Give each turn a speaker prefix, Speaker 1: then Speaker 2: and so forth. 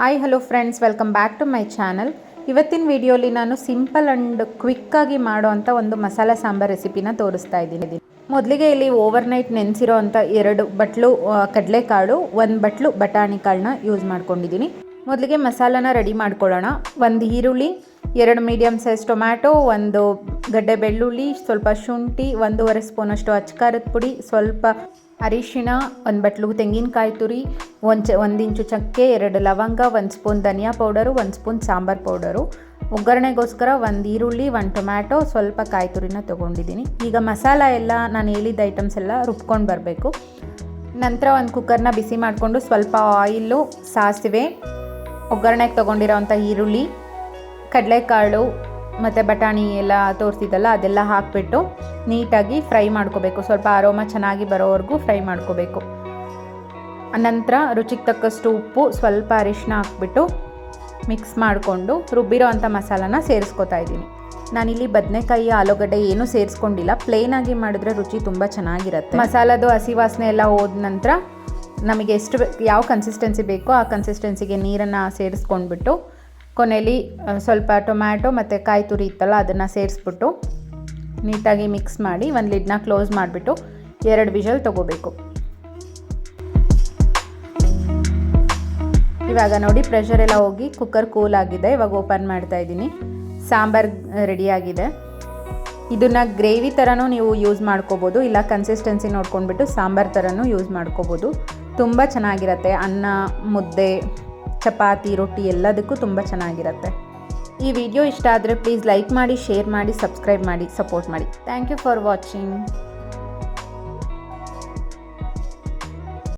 Speaker 1: Hi hello friends welcome back to my channel ಇವತ್ತಿನ ವಿಡಿಯೋಲಿ ನಾನು ಸಿಂಪಲ್ ಆ್ಯಂಡ್ ಕ್ವಿಕ್ಕಾಗಿ ಮಾಡೋವಂಥ ಒಂದು ಮಸಾಲ ಸಾಂಬಾರ್ ರೆಸಿಪಿನ ತೋರಿಸ್ತಾ ಇದ್ದೀನಿ. ಮೊದಲಿಗೆ ಇಲ್ಲಿ ಓವರ್ ನೈಟ್ ನೆನೆಸಿರೋ ಅಂಥ ಎರಡು ಬಟ್ಲು ಕಡಲೆಕಾಳು, ಒಂದು ಬಟ್ಲು ಬಟಾಣಿ ಕಾಳನ್ನ ಯೂಸ್ ಮಾಡ್ಕೊಂಡಿದ್ದೀನಿ. ಮೊದಲಿಗೆ ಮಸಾಲಾನ ರೆಡಿ ಮಾಡ್ಕೊಳ್ಳೋಣ. ಒಂದು ಈರುಳ್ಳಿ, ಎರಡು ಮೀಡಿಯಮ್ ಸೈಜ್ ಟೊಮ್ಯಾಟೊ ಒಂದು ಗಡ್ಡೆ ಬೆಳ್ಳುಳ್ಳಿ, ಸ್ವಲ್ಪ ಶುಂಠಿ, ಒಂದೂವರೆ ಸ್ಪೂನಷ್ಟು ಅಚ್ಕಾರದ ಪುಡಿ, ಸ್ವಲ್ಪ ಅರಿಶಿಣ, ಒಂದು ಬಟ್ಲು ತೆಂಗಿನಕಾಯಿ ತುರಿ, ಒಂದು ಚ ಒಂದು ಇಂಚು ಚಕ್ಕೆ, ಎರಡು ಲವಂಗ, ಒಂದು ಸ್ಪೂನ್ ಧನಿಯಾ ಪೌಡರು, ಒಂದು ಸ್ಪೂನ್ ಸಾಂಬಾರ್ ಪೌಡರು. ಒಗ್ಗರಣೆಗೋಸ್ಕರ ಒಂದು ಈರುಳ್ಳಿ, ಒಂದು ಟೊಮ್ಯಾಟೊ, ಸ್ವಲ್ಪ ಕಾಯಿ ತುರಿನ ತೊಗೊಂಡಿದ್ದೀನಿ. ಈಗ ಮಸಾಲ ಎಲ್ಲ ನಾನು ಹೇಳಿದ ಐಟಮ್ಸ್ ಎಲ್ಲ ರುಬ್ಕೊಂಡು ಬರಬೇಕು. ನಂತರ ಒಂದು ಕುಕ್ಕರ್ನ ಬಿಸಿ ಮಾಡಿಕೊಂಡು ಸ್ವಲ್ಪ ಆಯಿಲು ಸಾಸಿವೆ, ಒಗ್ಗರಣೆಗೆ ತೊಗೊಂಡಿರೋವಂಥ ಈರುಳ್ಳಿ, ಕಡಲೆಕಾಳು ಮತ್ತು ಬಟಾಣಿ ಎಲ್ಲ ತೋರಿಸಿದ್ದಲ್ಲ, ಅದೆಲ್ಲ ಹಾಕಿಬಿಟ್ಟು ನೀಟಾಗಿ ಫ್ರೈ ಮಾಡ್ಕೋಬೇಕು. ಸ್ವಲ್ಪ ಆರೋಮ ಚೆನ್ನಾಗಿ ಬರೋವರೆಗೂ ಫ್ರೈ ಮಾಡ್ಕೋಬೇಕು. ನಂತರ ರುಚಿಗೆ ತಕ್ಕಷ್ಟು ಉಪ್ಪು, ಸ್ವಲ್ಪ ಅರಿಶಿನ ಹಾಕ್ಬಿಟ್ಟು ಮಿಕ್ಸ್ ಮಾಡಿಕೊಂಡು ರುಬ್ಬಿರೋ ಅಂಥ ಮಸಾಲಾನ ಸೇರಿಸ್ಕೊತಾ ಇದ್ದೀನಿ. ನಾನಿಲ್ಲಿ ಬದನೆಕಾಯಿ, ಆಲೂಗಡ್ಡೆ ಏನೂ ಸೇರಿಸ್ಕೊಂಡಿಲ್ಲ. ಪ್ಲೇನಾಗಿ ಮಾಡಿದ್ರೆ ರುಚಿ ತುಂಬ ಚೆನ್ನಾಗಿರುತ್ತೆ. ಮಸಾಲದು ಹಸಿ ವಾಸನೆ ಎಲ್ಲ ಹೋದ ನಂತರ ನಮಗೆ ಎಷ್ಟು ಯಾವ ಕನ್ಸಿಸ್ಟೆನ್ಸಿ ಬೇಕೋ ಆ ಕನ್ಸಿಸ್ಟೆನ್ಸಿಗೆ ನೀರನ್ನು ಸೇರಿಸ್ಕೊಂಡ್ಬಿಟ್ಟು ಕೊನೆಯಲ್ಲಿ ಸ್ವಲ್ಪ ಟೊಮ್ಯಾಟೊ ಮತ್ತು ಕಾಯಿ ತುರಿ ಇತ್ತಲ್ಲ, ಅದನ್ನು ಸೇರಿಸ್ಬಿಟ್ಟು ನೀಟಾಗಿ ಮಿಕ್ಸ್ ಮಾಡಿ ಒಂದು ಲಿಡ್ನ ಕ್ಲೋಸ್ ಮಾಡಿಬಿಟ್ಟು ಎರಡು ವಿಷಲ್ ತೊಗೋಬೇಕು. ಇವಾಗ ನೋಡಿ, ಪ್ರೆಷರ್ ಎಲ್ಲ ಹೋಗಿ ಕುಕ್ಕರ್ ಕೂಲ್ ಆಗಿದೆ. ಇವಾಗ ಓಪನ್ ಮಾಡ್ತಾ ಇದ್ದೀನಿ. ಸಾಂಬಾರ್ ರೆಡಿಯಾಗಿದೆ ಇದನ್ನು ಗ್ರೇವಿ ಥರನೂ ನೀವು ಯೂಸ್ ಮಾಡ್ಕೋಬೋದು. ಇಲ್ಲ ಕನ್ಸಿಸ್ಟೆನ್ಸಿ ನೋಡ್ಕೊಂಡ್ಬಿಟ್ಟು ಸಾಂಬಾರ್ ಥರನೂ ಯೂಸ್ ಮಾಡ್ಕೋಬೋದು. ತುಂಬ ಚೆನ್ನಾಗಿರುತ್ತೆ. ಅನ್ನ, ಮುದ್ದೆ ಚಪಾತಿ, ರೊಟ್ಟಿ ಎಲ್ಲದಕ್ಕೂ ತುಂಬ ಚೆನ್ನಾಗಿರುತ್ತೆ. ಈ ವಿಡಿಯೋ ಇಷ್ಟ ಆದರೆ ಪ್ಲೀಸ್ ಲೈಕ್ ಮಾಡಿ ಶೇರ್ ಮಾಡಿ ಸಬ್ಸ್ಕ್ರೈಬ್ ಮಾಡಿ ಸಪೋರ್ಟ್ ಮಾಡಿ. Thank you for watching